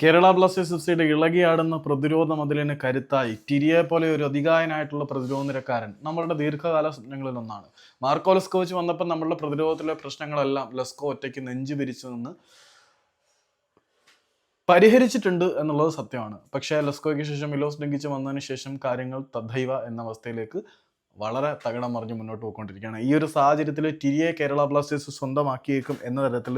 Kerala Blasters F സിയുടെ ഇളകിയാടുന്ന പ്രതിരോധ മതിലിന് കരുത്തായി. ടിരിയെ പോലെ ഒരു അധികായനായിട്ടുള്ള പ്രതിരോധ നിരക്കാരൻ നമ്മളുടെ ദീർഘകാല സ്വപ്നങ്ങളിൽ ഒന്നാണ്. മാർക്കോ ലെസ്കോവിച്ച് വന്നപ്പോൾ നമ്മളുടെ പ്രതിരോധത്തിലെ പ്രശ്നങ്ങളെല്ലാം ലെസ്കോ ഒറ്റയ്ക്ക് നെഞ്ചു വിരിച്ചു നിന്ന് പരിഹരിച്ചിട്ടുണ്ട് എന്നുള്ളത് സത്യമാണ്. പക്ഷേ ലെസ്കോയ്ക്ക് ശേഷം മിലോസ് ലംഘിച്ച് വന്നതിന് ശേഷം കാര്യങ്ങൾ തദ്ദൈവ എന്ന അവസ്ഥയിലേക്ക് വളരെ തകിടം മറിഞ്ഞ് മുന്നോട്ട് പോയിക്കൊണ്ടിരിക്കുകയാണ്. ഈ ഒരു സാഹചര്യത്തിൽ ടിരിയെ കേരള ബ്ലാസ്റ്റേഴ്സ് സ്വന്തമാക്കിയേക്കും എന്ന തരത്തിൽ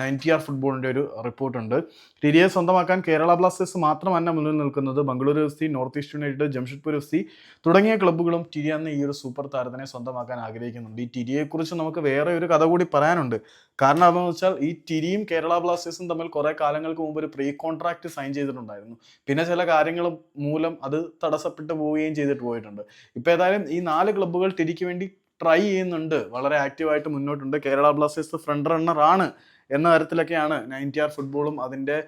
നയന്റി ആർ ഫുട്ബോളിന്റെ ഒരു റിപ്പോർട്ടുണ്ട്. ടിരിയെ സ്വന്തമാക്കാൻ കേരള ബ്ലാസ്റ്റേഴ്സ് മാത്രമല്ല മുന്നിൽ നിൽക്കുന്നത് Bengaluru F C North East United Jamshedpur F C തുടങ്ങിയ ക്ലബ്ബുകളും ടിരി എന്ന ഈ ഒരു സൂപ്പർ താരത്തിനെ സ്വന്തമാക്കാൻ ആഗ്രഹിക്കുന്നുണ്ട്. ഈ ടിരിയെക്കുറിച്ച് നമുക്ക് വേറെ ഒരു കഥ കൂടി പറയാനുണ്ട്. കാരണം അതെന്ന് വെച്ചാൽ ഈ ടിരിയും കേരള ബ്ലാസ്റ്റേഴ്സും തമ്മിൽ കുറേ കാലങ്ങൾക്ക് മുമ്പ് ഒരു പ്രീ കോൺട്രാക്ട് സൈൻ ചെയ്തിട്ടുണ്ടായിരുന്നു. പിന്നെ ചില കാര്യങ്ങൾ മൂലം അത് തടസ്സപ്പെട്ടു പോവുകയും ചെയ്തിട്ട് പോയിട്ടുണ്ട്. ഇപ്പോൾ ഏതായാലും ഈ നാല് ക്ലബ്ബുകൾ തിരിക്ക് വേണ്ടി ട്രൈ ചെയ്യുന്നുണ്ട്. വളരെ ആക്റ്റീവായിട്ട് മുന്നോട്ടുണ്ട്. കേരള ബ്ലാസ്റ്റേഴ്സ് ഫ്രണ്ട് റണ്ണർ ആണ് എന്ന തരത്തിലൊക്കെയാണ് നയന്റി ആർ ഫുട്ബോളും അതിന്റെ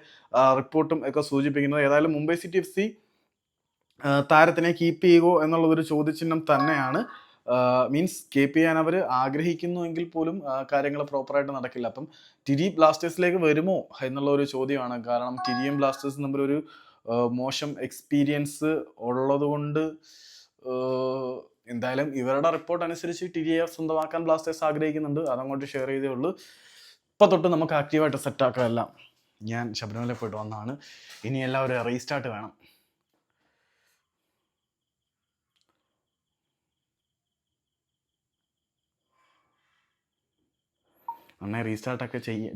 റിപ്പോർട്ടും ഒക്കെ സൂചിപ്പിക്കുന്നത്. ഏതായാലും മുംബൈ സിറ്റി എഫ് സി താരത്തിനെ കീപ്പ് ചെയ്യുമോ എന്നുള്ളതൊരു ചോദ്യചിഹ്നം തന്നെയാണ്. മീൻസ് കീപ്പ് ചെയ്യാൻ അവർ ആഗ്രഹിക്കുന്നുവെങ്കിൽ പോലും കാര്യങ്ങൾ പ്രോപ്പറായിട്ട് നടക്കില്ല. അപ്പം ടിരി ബ്ലാസ്റ്റേഴ്സിലേക്ക് വരുമോ എന്നുള്ള ഒരു ചോദ്യമാണ്. കാരണം ടിരിയും ബ്ലാസ്റ്റേഴ്സും തമ്മിലൊരു മോശം എക്സ്പീരിയൻസ് ഉള്ളതുകൊണ്ട് എന്തായാലും ഇവരുടെ റിപ്പോർട്ട് അനുസരിച്ച് ടി എഫ് സ്വന്തമാക്കാൻ ബ്ലാസ്റ്റേഴ്സ് ആഗ്രഹിക്കുന്നുണ്ട്. അതങ്ങോട്ട് ഷെയർ ചെയ്തേ ഉള്ളൂ. ഇപ്പം തൊട്ട് നമുക്ക് ആക്റ്റീവായിട്ട് സെറ്റാക്കാം ഞാൻ ശബരിമല പോയിട്ട് വന്നതാണ്. ഇനി എല്ലാവരും റീസ്റ്റാർട്ട് വേണം. നന്നായി റീസ്റ്റാർട്ടൊക്കെ ചെയ്യ